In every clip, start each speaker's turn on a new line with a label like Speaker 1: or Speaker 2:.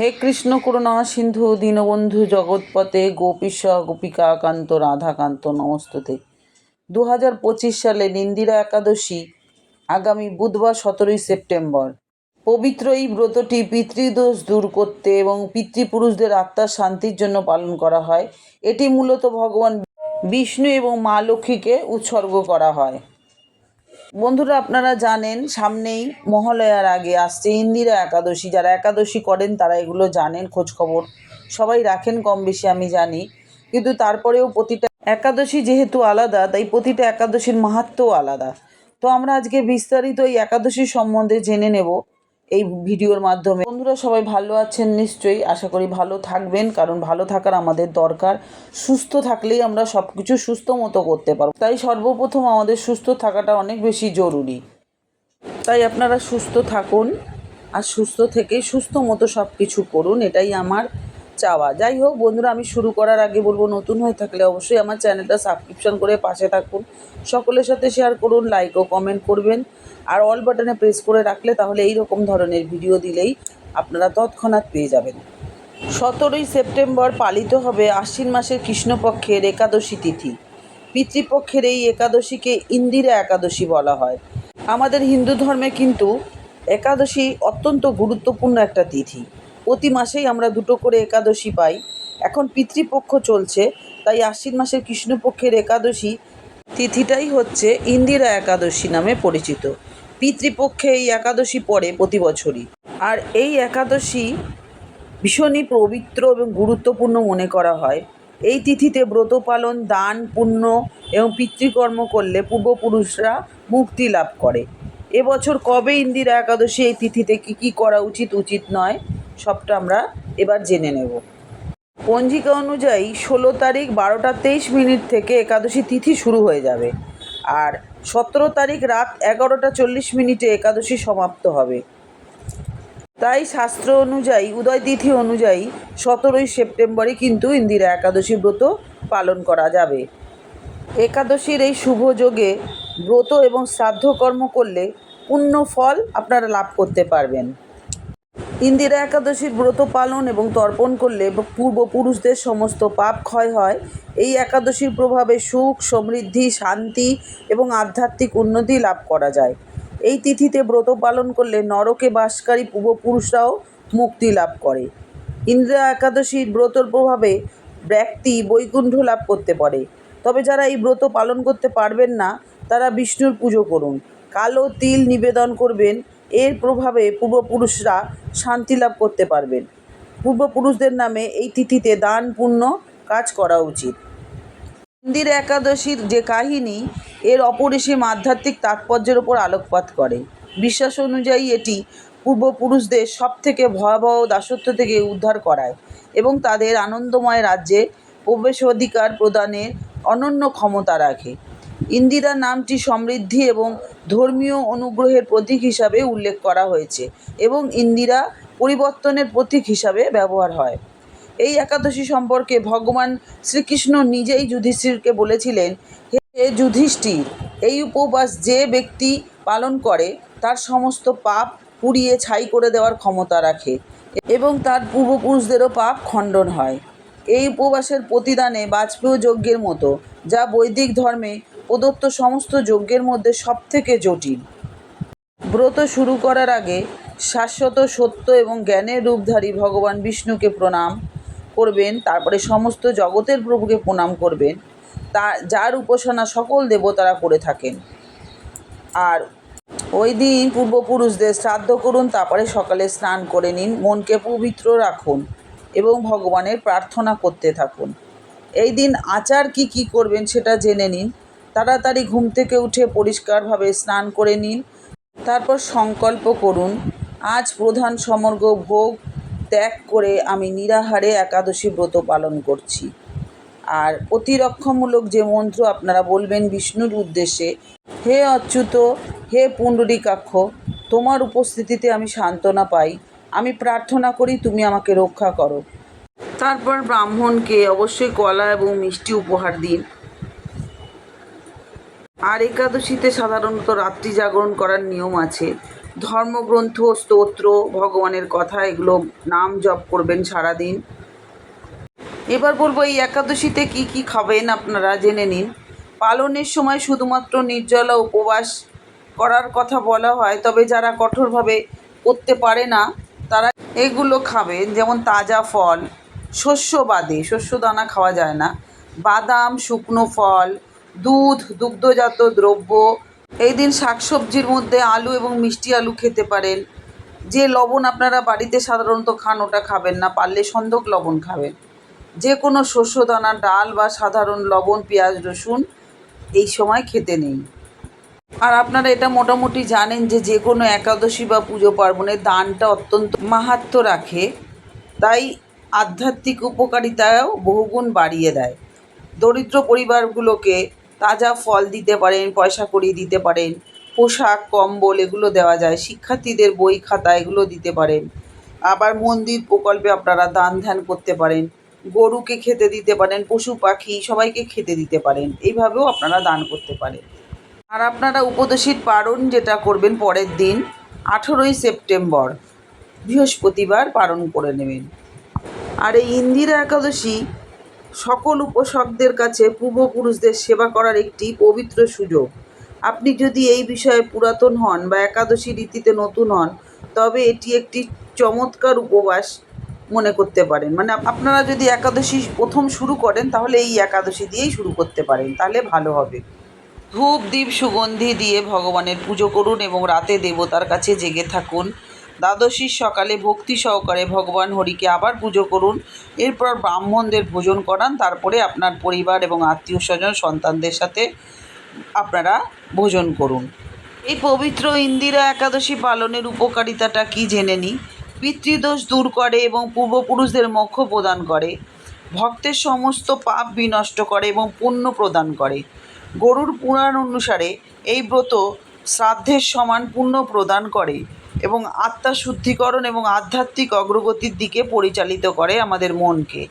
Speaker 1: হে কৃষ্ণ করুণা, সিন্ধু, দীনবন্ধু জগৎপথে, গোপীশ গোপিকাকান্ত রাধাকান্ত, নমস্ততে। দু হাজার পঁচিশ সালে নিন্দিরা একাদশী, আগামী বুধবার সতেরোই সেপ্টেম্বর। পবিত্র এই ব্রতটি পিতৃদোষ দূর করতে এবং পিতৃপুরুষদের আত্মার শান্তির জন্য পালন করা হয়। এটি মূলত ভগবান বিষ্ণু এবং মা লক্ষ্মীকে উৎসর্গ করা হয়। বন্ধুরা, আপনারা জানেন, সামনেই মহালয়ার আগে আসছে ইন্দিরা একাদশী। যারা একাদশী করেন, তারা এগুলো জানেন খোঁজ খবর সবাই রাখেন, কম বেশি আমি জানি। কিন্তু তারপরেও প্রতিটা একাদশী যেহেতু আলাদা, তাই প্রতিটা একাদশীর মাহাত্মও আলাদা। তো আমরা আজকে বিস্তারিত এই একাদশী সম্বন্ধে জেনে নেব। এই ভিডিওর মাধ্যমে। বন্ধুরা, সবাই ভালো আছেন নিশ্চয়ই। আশা করি ভালো থাকবেন, কারণ ভালো থাকার আমাদের দরকার। সুস্থ থাকলেই আমরা সব কিছু সুস্থ মতো করতে পারব। তাই সর্বপ্রথম আমাদের সুস্থ থাকাটা অনেক বেশি জরুরি। তাই আপনারা সুস্থ থাকুন আর সুস্থ থেকে সুস্থ মতো সব কিছু করুন, এটাই আমার চাওয়া। যাই হোক বন্ধুরা, আমি শুরু করার আগে বলব, নতুন হয়ে থাকলে অবশ্যই আমার চ্যানেলটা সাবস্ক্রিপশন করে পাশে থাকুন। সকলের সাথে শেয়ার করুন লাইক ও কমেন্ট করবেন। আর অল বাটনে প্রেস করে রাখলে তাহলে এই রকম ধরনের ভিডিও দিলেই আপনারা তৎক্ষণাৎ পেয়ে যাবেন। সতেরোই সেপ্টেম্বর পালিত হবে আশ্বিন মাসের কৃষ্ণপক্ষের একাদশী তিথি। পিতৃপক্ষের এই একাদশীকে ইন্দিরা একাদশী বলা হয়। আমাদের হিন্দু ধর্মে কিন্তু একাদশী অত্যন্ত গুরুত্বপূর্ণ একটা তিথি। প্রতি মাসেই আমরা দুটো করে একাদশী পাই। এখন পিতৃপক্ষ চলছে, তাই আশ্বিন মাসের কৃষ্ণপক্ষের একাদশী তিথিটাই হচ্ছে ইন্দিরা একাদশী নামে পরিচিত। পিতৃপক্ষে এই একাদশী পড়ে প্রতি বছরই। আর এই একাদশী ভীষণই পবিত্র এবং গুরুত্বপূর্ণ মনে করা হয়। এই তিথিতে ব্রত পালন, দান, পুণ্য এবং পিতৃকর্ম করলে পূর্বপুরুষরা মুক্তি লাভ করে। এবছর কবে ইন্দিরা একাদশী এই তিথিতে কী কী করা উচিত উচিত নয় সবটা আমরা এবার জেনে নেব। পঞ্জিকা অনুযায়ী ষোলো তারিখ বারোটা তেইশ মিনিট থেকে একাদশী তিথি শুরু হয়ে যাবে আর সতেরো তারিখ রাত এগারোটা চল্লিশ মিনিটে একাদশী সমাপ্ত হবে। তাই শাস্ত্র অনুযায়ী, উদয় তিথি অনুযায়ী সতেরোই সেপ্টেম্বরে কিন্তু ইন্দিরা একাদশী ব্রত পালন করা যাবে। একাদশীর এই শুভ যোগে ব্রত এবং শ্রাদ্ধ কর্ম করলে পুণ্য ফল আপনারা লাভ করতে পারবেন। ইন্দিরা একাদশীর ব্রত পালন এবং তর্পণ করলে পূর্বপুরুষদের সমস্ত পাপ ক্ষয় হয়। এই একাদশীর প্রভাবে সুখ, সমৃদ্ধি, শান্তি এবং আধ্যাত্মিক উন্নতি লাভ করা যায়। এই তিথিতে ব্রত পালন করলে নরকে বাসকারী পূর্বপুরুষরাও মুক্তি লাভ করে। ইন্দিরা একাদশীর ব্রতর প্রভাবে ব্যক্তি বৈকুণ্ঠ লাভ করতে পারে। তবে যারা এই ব্রত পালন করতে পারবেন না, তারা বিষ্ণুর পুজো করুন। কালো তিল নিবেদন করবেন এর প্রভাবে পূর্বপুরুষরা শান্তি লাভ করতে পারবেন। পূর্বপুরুষদের নামে এই তিথিতে দান, পুণ্য কাজ করা উচিত। মন্দির একাদশীর যে কাহিনী, এর অপরিসীম আধ্যাত্মিক তাৎপর্যের ওপর আলোকপাত করে। বিশ্বাস অনুযায়ী এটি পূর্বপুরুষদের সব থেকে ভয়াবহ দাসত্ব থেকে উদ্ধার করায় এবং তাদের আনন্দময় রাজ্যে প্রবেশাধিকার প্রদানের অনন্য ক্ষমতা রাখে। ইন্দিরা নামটি সমৃদ্ধি এবং ধর্মীয় অনুগ্রহের প্রতীক হিসাবে উল্লেখ করা হয়েছে এবং ইন্দিরা পরিবর্তনের প্রতীক হিসাবে ব্যবহার হয়। এই একাদশী সম্পর্কে ভগবান শ্রীকৃষ্ণ নিজেই যুধিষ্ঠিরকে বলেছিলেন, হে যুধিষ্ঠির, এই উপবাস যে ব্যক্তি পালন করে, তার সমস্ত পাপ পুড়িয়ে ছাই করে দেওয়ার ক্ষমতা রাখে এবং তার পূর্বপুরুষদেরও পাপ খণ্ডন হয়। এই উপবাসের প্রতিদানে বাজপেয় যজ্ঞের মতো, যা বৈদিক ধর্মে প্রদত্ত সমস্ত যজ্ঞের মধ্যে সবথেকে জটিল। ব্রত শুরু করার আগে শাশ্বত সত্য এবং জ্ঞানের রূপধারী ভগবান বিষ্ণুকে প্রণাম করবেন, তারপরে সমস্ত জগতের প্রভুকে প্রণাম করবেন, তা, যার উপাসনা সকল দেবতারা করে থাকেন। আর ওই দিন পূর্বপুরুষদের শ্রাদ্ধ করুন, তারপরে সকালে স্নান করে নিন, মনকে পবিত্র রাখুন এবং ভগবানের প্রার্থনা করতে থাকুন। এই দিন আচার কি কি করবেন সেটা জেনে নিন। তাড়াতাড়ি ঘুম থেকে উঠে পরিষ্কারভাবে স্নান করে নিন। তারপর সংকল্প করুন, আজ প্রধান সমগ্র ভোগ ত্যাগ করে আমি নিরাহারে একাদশী ব্রত পালন করছি। আর প্রতিরক্ষামূলক যে মন্ত্র আপনারা বলবেন বিষ্ণুর উদ্দেশ্যে, হে অচ্যুত, হে পুণ্ডরীকাক্ষ, তোমার উপস্থিতিতে আমি সান্ত্বনা পাই। আমি প্রার্থনা করি তুমি আমাকে রক্ষা করো। তারপর ব্রাহ্মণকে অবশ্যই কলা এবং মিষ্টি উপহার দিন। আর একাদশীতে সাধারণত রাত্রি জাগরণ করার নিয়ম আছে। ধর্মগ্রন্থ, স্তোত্র, ভগবানের কথা, এগুলো নাম জপ করবেন সারাদিন। এবার বলব, এই একাদশীতে কি কি খাবেন আপনারা জেনে নিন। পালনের সময় শুধুমাত্র নির্জলা উপবাস করার কথা বলা হয়, তবে যারা কঠোরভাবে করতে পারে না, তারা এগুলো খাবেন, যেমন তাজা ফল, শস্য বাদে শস্য দানা খাওয়া যায় না। বাদাম, শুকনো ফল দুধ, দুগ্ধজাত দ্রব্য, এই দিন শাকসবজির মধ্যে আলু এবং মিষ্টি আলু খেতে পারেন। যে লবণ আপনারা বাড়িতে সাধারণত খান, ওটা খাবেন না, পারলে সন্দক লবণ খাবেন। যে কোনো শস্য দানা ডাল বা সাধারণ লবণ, পেঁয়াজ, রসুন এই সময় খেতে নেই। আর আপনারা এটা মোটামুটি জানেন যে যে কোনো একাদশী বা পুজো পার্বণে দানটা অত্যন্ত মাহাত্ম্য রাখে। তাই আধ্যাত্মিক উপকারিতাও বহুগুণ বাড়িয়ে দেয়। দরিদ্র পরিবারগুলোকে তাজা ফল দিতে পারেন, পয়সা কড়ি দিতে পারেন, পোশাক, কম্বল এগুলো দেওয়া যায়, শিক্ষার্থীদের বই খাতা এগুলো দিতে পারেন। আবার মন্দির প্রকল্পে আপনারা দান ধ্যান করতে পারেন, গরুকে খেতে দিতে পারেন, পশু পাখি সবাইকে খেতে দিতে পারেন, এইভাবেও আপনারা দান করতে পারেন। আর আপনারা উপদেশীর পারণ যেটা করবেন পরের দিন, আঠেরোই সেপ্টেম্বর, বৃহস্পতিবার পালন করে নেবেন। আর এই ইন্দিরা একাদশী সকল উপাসকদের কাছে পূর্বপুরুষদের সেবা করার একটি পবিত্র সুযোগ। আপনি যদি এই বিষয়ে পুরাতন হন বা একাদশী রীতিতে নতুন হন, তবে এটি একটি চমৎকার উপবাস মনে করতে পারেন। মানে আপনারা যদি একাদশী প্রথম শুরু করেন, তাহলে এই একাদশী দিয়েই শুরু করতে পারেন, তাহলে ভালো হবে। ধূপ দ্বীপ সুগন্ধি দিয়ে ভগবানের পুজো করুন এবং রাতে দেবতার কাছে জেগে থাকুন। দ্বাদশীর সকালে ভক্তি সহকারে ভগবান হরিকে আবার পুজো করুন। এরপর ব্রাহ্মণদের ভোজন করান। তারপরে আপনার পরিবার এবং আত্মীয় স্বজন সন্তানদের সাথে আপনারা ভোজন করুন। এই পবিত্র ইন্দিরা একাদশী পালনের উপকারিতাটা কি জেনে নিই? পিতৃদোষ দূর করে এবং পূর্বপুরুষদের মোক্ষ প্রদান করে। ভক্তের সমস্ত পাপ বিনষ্ট করে এবং পুণ্য প্রদান করে। গরুর পুরাণ অনুসারে এই ব্রত শ্রাদ্ধের সমান পুণ্য প্রদান করে। এবং আত্মা শুদ্ধিকরণ এবং আধ্যাত্মিক অগ্রগতির দিকে পরিচালিত করে আমাদের মনকে।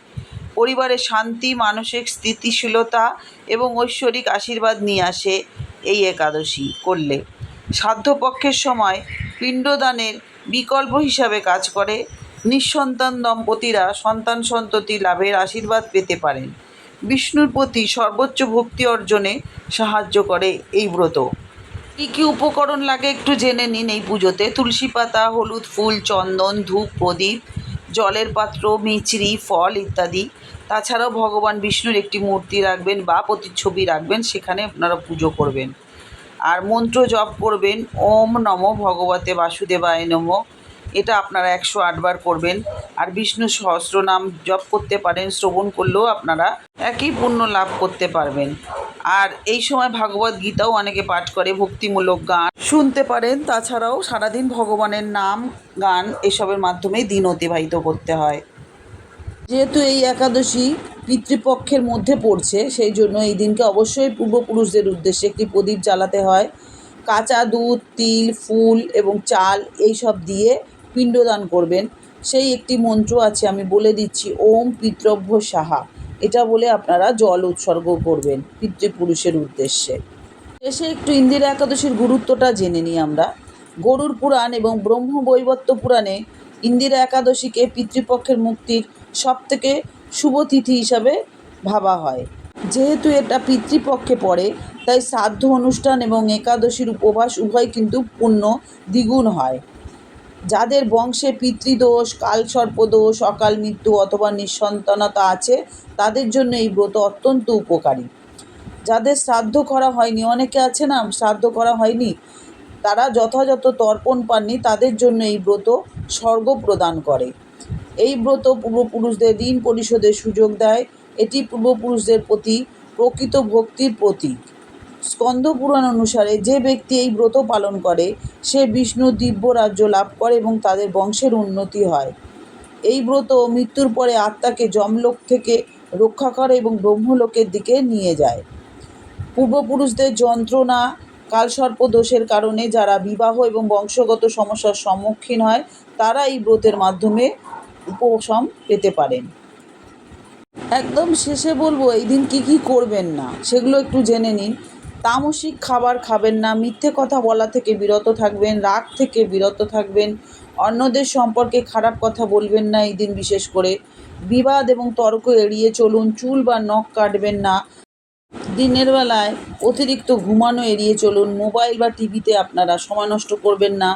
Speaker 1: পরিবারে শান্তি, মানসিক স্থিতিশীলতা এবং ঐশ্বরিক আশীর্বাদ নিয়ে আসে এই একাদশী করলে। সাধ্যপক্ষের সময় পিণ্ডদানের বিকল্প হিসাবে কাজ করে। নিঃসন্তান দম্পতিরা সন্তান সন্ততি লাভের আশীর্বাদ পেতে পারেন। বিষ্ণুর প্রতি সর্বোচ্চ ভক্তি অর্জনে সাহায্য করে এই ব্রত। কী কী উপকরণ লাগে একটু জেনে নিন এই পুজোতে? তুলসী পাতা, হলুদ ফুল, চন্দন, ধূপ, প্রদীপ, জলের পাত্র মিচড়ি ফল ইত্যাদি। তাছাড়াও ভগবান বিষ্ণুর একটি মূর্তি রাখবেন বা প্রতিচ্ছবি রাখবেন, সেখানে আপনারা পুজো করবেন। আর মন্ত্র জপ করবেন, ওম নম ভগবতে বাসুদেবায় নম। এটা আপনারা একশো আটবার করবেন। আর বিষ্ণু সহস্রনাম জপ করতে পারেন, শ্রবণ করলেও আপনারা একই পুণ্য লাভ করতে পারবেন। আর এই সময় ভাগবত গীতাও অনেকে পাঠ করে, ভক্তিমূলক গান। শুনতে পারেন, তাছাড়াও সারাদিন ভগবানের নাম, গান এসবের মাধ্যমেই দিন অতিবাহিত করতে হয়। যেহেতু এই একাদশী পিতৃপক্ষের মধ্যে পড়ছে, সেই জন্য এই দিনকে অবশ্যই পূর্বপুরুষদের উদ্দেশ্যে একটি প্রদীপ জ্বালাতে হয়। কাঁচা দুধ, তিল, ফুল এবং চাল এই সব দিয়ে পিণ্ডদান করবেন। সেই একটি মন্ত্র আছে, আমি বলে দিচ্ছি, ওম পিতৃভ্য সাহা। এটা বলে আপনারা জল উৎসর্গ করবেন পিতৃপুরুষের উদ্দেশ্যে। শেষে একটু ইন্দিরা একাদশীর গুরুত্বটা জেনে নিই আমরা। গরুর পুরাণ এবং ব্রহ্ম বৈবত্য পুরাণে ইন্দিরা একাদশীকে পিতৃপক্ষের মুক্তির সবথেকে শুভ তিথি হিসাবে ভাবা হয়। যেহেতু এটা পিতৃপক্ষে পড়ে, তাই শ্রাদ্ধ অনুষ্ঠান এবং একাদশীর উপবাস উভয় কিন্তু পুণ্য দ্বিগুণ হয়। যাদের বংশে পিতৃদোষ, কালসর্পদোষ, অকাল মৃত্যু অথবা নিঃসন্তানতা আছে, তাদের জন্য এই ব্রত অত্যন্ত উপকারী। যাদের শ্রাদ্ধ করা হয়নি, অনেকে আছে না, শ্রাদ্ধ করা হয়নি, তারা যথাযথ তর্পণ পাননি, তাদের জন্য এই ব্রত স্বর্গ প্রদান করে। এই ব্রত পূর্বপুরুষদের ঋণ পরিশোধের সুযোগ দেয়, এটি পূর্বপুরুষদের প্রতি প্রকৃত ভক্তির প্রতীক। স্কন্দ পুরাণ অনুসারে যে ব্যক্তি এই ব্রত পালন করে, সে বিষ্ণু দিব্য রাজ্য লাভ করে এবং তাদের বংশের উন্নতি হয়। এই ব্রত মৃত্যুর পরে আত্মাকে যমলোক থেকে রক্ষা করে এবং ব্রহ্মলোকের দিকে নিয়ে যায়। পূর্বপুরুষদের যন্ত্রণা কালসর্প দোষের কারণে যারা বিবাহ এবং বংশগত সমস্যার সম্মুখীন হয়, তারা এই ব্রতের মাধ্যমে উপশম পেতে পারেন। একদম শেষে বলব, এই দিন কী কী করবেন না, সেগুলো একটু জেনে নিন। তামসিক খাবার খাবেন না, মিথ্যে কথা বলা থেকে বিরত থাকবেন, রাগ থেকে বিরত থাকবেন, অন্যদের সম্পর্কে খারাপ কথা বলবেন না এই দিন বিশেষ করে। বিবাদ এবং তর্ক এড়িয়ে চলুন, চুল বা নখ কাটবেন না। দিনের বেলায় অতিরিক্ত ঘুমানো এড়িয়ে চলুন, মোবাইল বা টিভিতে আপনারা সময় নষ্ট করবেন না।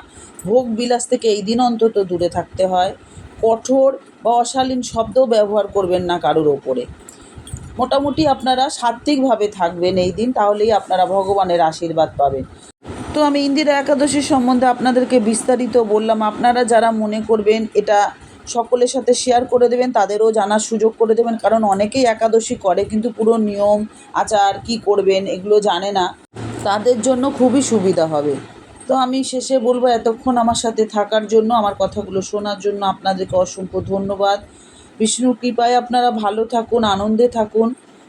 Speaker 1: ভোগ বিলাস থেকে এই দিন অন্তত দূরে থাকতে হয়। কঠোর বা অশালীন শব্দ ব্যবহার করবেন না কারোর ওপরে। মোটামুটি আপনারা সাত্ত্বিকভাবে থাকবেন এই দিন, তাহলেই আপনারা ভগবানের আশীর্বাদ পাবেন। তো আমি ইন্দিরা একাদশীর সম্বন্ধে আপনাদেরকে বিস্তারিত বললাম। আপনারা যারা মনে করবেন এটা সকলের সাথে শেয়ার করে দেবেন, তাদেরও জানার সুযোগ করে দেবেন, কারণ অনেকেই একাদশী করে, কিন্তু পুরো নিয়ম, আচার, কি করবেন এগুলো জানে না। তাদের জন্য খুবই সুবিধা হবে। তো আমি শেষে বলব, এতক্ষণ আমার সাথে থাকার জন্য, আমার কথাগুলো শোনার জন্য আপনাদেরকে অসংখ্য ধন্যবাদ। বিষ্ণুর কৃপায় আপনারা ভালো থাকুন, আনন্দে থাকুন,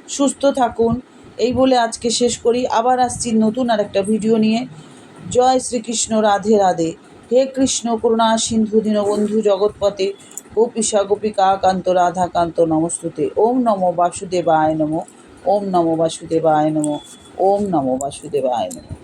Speaker 1: সুস্থ থাকুন। এই বলে আজকে শেষ করি। আবার আসছি নতুন আর একটা ভিডিও নিয়ে। জয় শ্রীকৃষ্ণ, রাধে রাধে। হে কৃষ্ণ, করুণা, সিন্ধু, দীনবন্ধু, জগৎপথে গোপীশা গোপিকা, কান্ত রাধাকান্ত নমস্তুতে। ওম নমো বাসুদেবায় নমো। ওম নমো বাসুদেবায় নমো। ওম নমো বাসুদেবায় নমো।